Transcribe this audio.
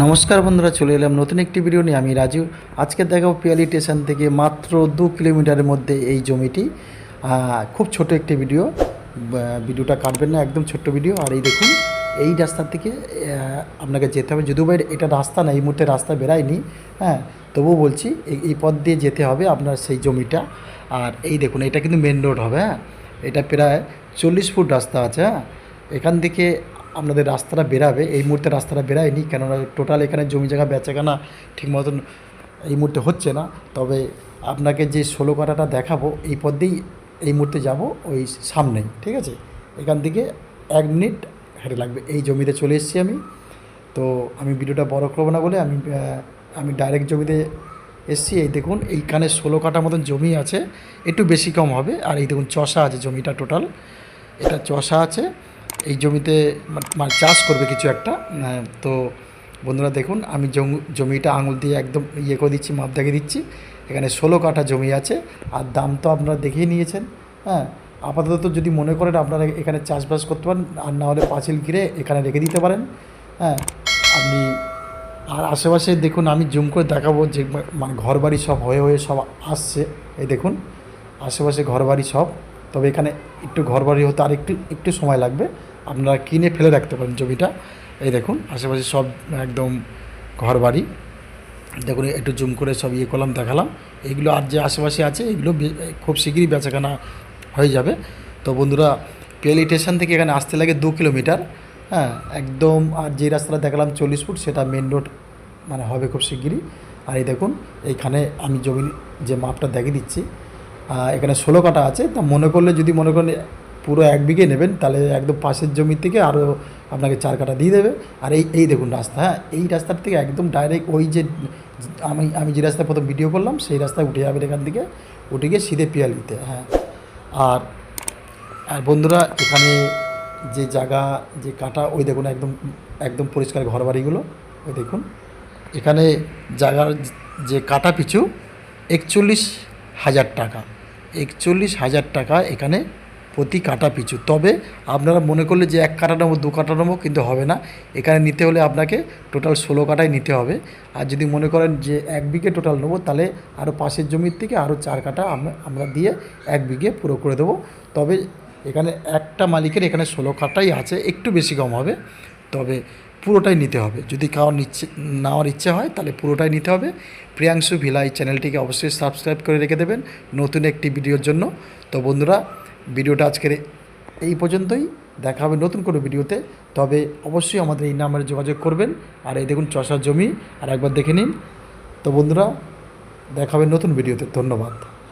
নমস্কার বন্ধুরা, চলে এলাম নতুন একটি ভিডিও নিয়ে। আমি রাজু। আজকে দেখাবো পিয়ালি স্টেশন থেকে মাত্র দু কিলোমিটারের মধ্যে এই জমিটি। খুব ছোট একটি ভিডিও ভিডিওটা কাটবেন না, একদম ছোট্ট ভিডিও আর এই দেখুন, এই রাস্তা থেকে আপনাকে যেতে হবে। যদিও বা এটা রাস্তা না, এই মুহূর্তে রাস্তা বেরায়নি। হ্যাঁ তবুও বলছি, এই এই পথ দিয়ে যেতে হবে আপনার সেই জমিটা। আর এই দেখুন, এটা কিন্তু মেন রোড হবে হ্যাঁ। এটা প্রায় চল্লিশ ফুট রাস্তা আছে হ্যাঁ। এখান থেকে আপনাদের রাস্তাটা বেরাবে, এই মুহূর্তে রাস্তাটা বেরায়নি, কেননা টোটাল এখানে জমি জায়গা, বেচাকেনা ঠিক মতন এই মুহূর্তে হচ্ছে না। তবে আপনাকে যে ষোলো কাটাটা দেখাবো, এই পথ দিয়েই এই মুহূর্তে যাব, ওই সামনেই, ঠিক আছে? এখান থেকে এক মিনিট হেঁটে লাগবে, এই জমিতে চলে এসেছি আমি। তো আমি ভিডিওটা বড় করব না বলে আমি আমি ডাইরেক্ট জমিতে এসছি। এই দেখুন, এইখানে ষোলো কাটা মতন জমি আছে, একটু বেশি কম হবে। আর এই দেখুন, চষা আছে জমিটা টোটাল এটা চষা আছে। এই জমিতে চাষ করবে কিছু একটা তো বন্ধুরা দেখুন, আমি জমি- জমিটা আঙুল দিয়ে একদম ইয়ে করে দিচ্ছি, মাপ দেখে দিচ্ছি। এখানে ষোলো কাঠা জমি আছে, আর দাম তো আপনারা দেখেই নিয়েছেন হ্যাঁ। আপাতত যদি মনে করেন আপনারা এখানে চাষবাস করতে পারেন, আর না হলে পাঁচিল ঘিরে এখানে রেখে দিতে পারেন হ্যাঁ। আপনি, আর আশেপাশে দেখুন, আমি জুম করে দেখাবো যে মানে ঘর বাড়ি সব হয়ে হয়ে সব আসছে, এই দেখুন, আশেপাশে ঘর বাড়ি সব। তবে এখানে একটু ঘর বাড়ি হতে আর একটু একটু সময় লাগবে। আপনারা কিনে ফেলে রাখতে পারেন জমিটা এই দেখুন, আশেপাশে সব একদম ঘর বাড়ি দেখুন, একটু জুম করে সব ইয়ে করলাম, দেখালাম। এইগুলো আর যে আশেপাশে আছে, এগুলো খুব শীঘ্রই বেচাকেনা হয়ে যাবে। তো বন্ধুরা পিয়ালি স্টেশন থেকে এখানে আসতে লাগে দু কিলোমিটার। হ্যাঁ একদম আর যে রাস্তাটা দেখালাম চল্লিশ ফুট, সেটা মেন রোড মানে হবে খুব শিগগিরই। আর এই দেখুন, এইখানে আমি জমি যে মাপটা দেখে দিচ্ছি। এখানে ষোলো কাটা আছে। তা মনে করলে যদি মনে করেন পুরো এক বিঘে নেবেন, তাহলে একদম পাশের জমি থেকে আরও আপনাকে চার কাটা দিয়ে দেবে। আর এই এই দেখুন রাস্তা হ্যাঁ? এই রাস্তার থেকে একদম ডাইরেক্ট ওই যে, আমি আমি যে রাস্তায় প্রথম ভিডিও করলাম, সেই রাস্তায় উঠে যাবেন এখান থেকে। উঠে গিয়ে সিধে পিয়ালিতে হ্যাঁ? আর আর বন্ধুরা, এখানে যে জায়গা, যে কাটা ওই দেখুন একদম একদম পরিষ্কার ঘর বাড়িগুলো ওই দেখুন। এখানে জায়গার যে কাটা পিছু একচল্লিশ হাজার টাকা। একচল্লিশ হাজার টাকা এখানে প্রতি কাটা পিছু। তবে আপনারা মনে করলে যে এক কাটা নেব, দু কাটা নেব কিন্তু হবে না। এখানে নিতে হলে আপনাকে টোটাল ষোলো কাটাই নিতে হবে। আর যদি মনে করেন যে এক বিঘে টোটাল নেব, তাহলে আরও পাশের জমির থেকে আরও চার কাটা আমরা দিয়ে এক বিঘে পুরো করে দেবো। তবে এখানে একটা মালিকের এখানে ষোলো কাটাই আছে, একটু বেশি কম হবে। তবে পুরোটাই নিতে হবে। যদি কারোর নিচ্ছে, নেওয়ার ইচ্ছে হয়, তাহলে পুরোটাই নিতে হবে। প্রিয়াংশু ভিলা এই চ্যানেলটিকে অবশ্যই সাবস্ক্রাইব করে রেখে দেবেন নতুন একটি ভিডিওর জন্য। তো বন্ধুরা, ভিডিওটা আজকের এই পর্যন্তই। দেখা হবে নতুন কোনো ভিডিওতে। তবে অবশ্যই আমাদের এই নাম্বারে যোগাযোগ করবেন। আর এই দেখুন চষার জমি। আর একবার দেখে নিন। তো বন্ধুরা, দেখা হবে নতুন ভিডিওতে। ধন্যবাদ।